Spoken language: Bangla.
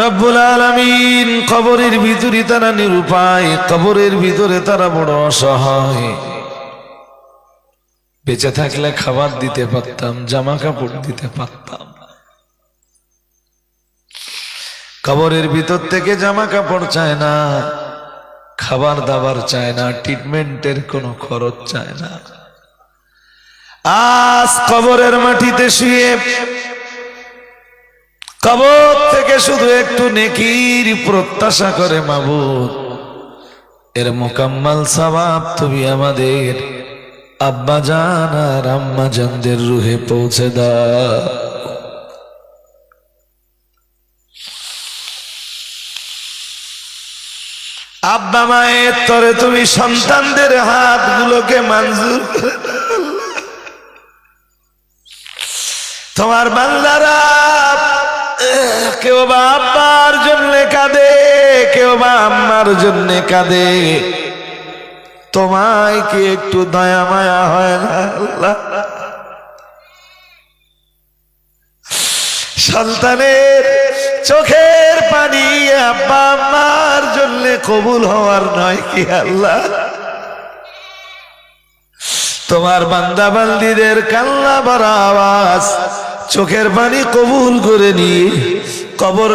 রব্বুল আলামিন কবরের ভিতরে তারা নিরুপায়, কবরের ভিতরে তারা বড় অসহায়। বেঁচে থাকলে খাবার দিতে পারতাম, জামা কাপড় দিতে পারতাম। কবরের ভিতর থেকে জামা কাপড় চায় না, খাবার দাবার চায় না ট্রিটমেন্টের কোনো খরচ চায় না। আজ কবরের মাটিতে শুয়ে কবর থেকে শুধু একটু নেকির প্রত্যাশা করে মাবুদ। এর মোকাম্মাল সবাব তুমি আমাদের আব্বা জান আর আম্মা জানদের রুহে পৌঁছে দাও। আব্বা মায়ের তরে তুমি সন্তানদের হাতগুলোকে মঞ্জুর করে তোমার আহ, কেউ বা আব্বার জন্য কাঁদে, কেউ বা আম্মার জন্য কাঁদে। তোমায় কি একটু দয়া মায়া হয় না সন্তানের চোখের পানি আব্বা আম্মার জন্য কবুল হওয়ার নয় কি আল্লাহ? তোমার বান্দা বান্দিদের কান্না ভরা আওয়াজ চোখের পানি কবুল করে নিয়ে কবর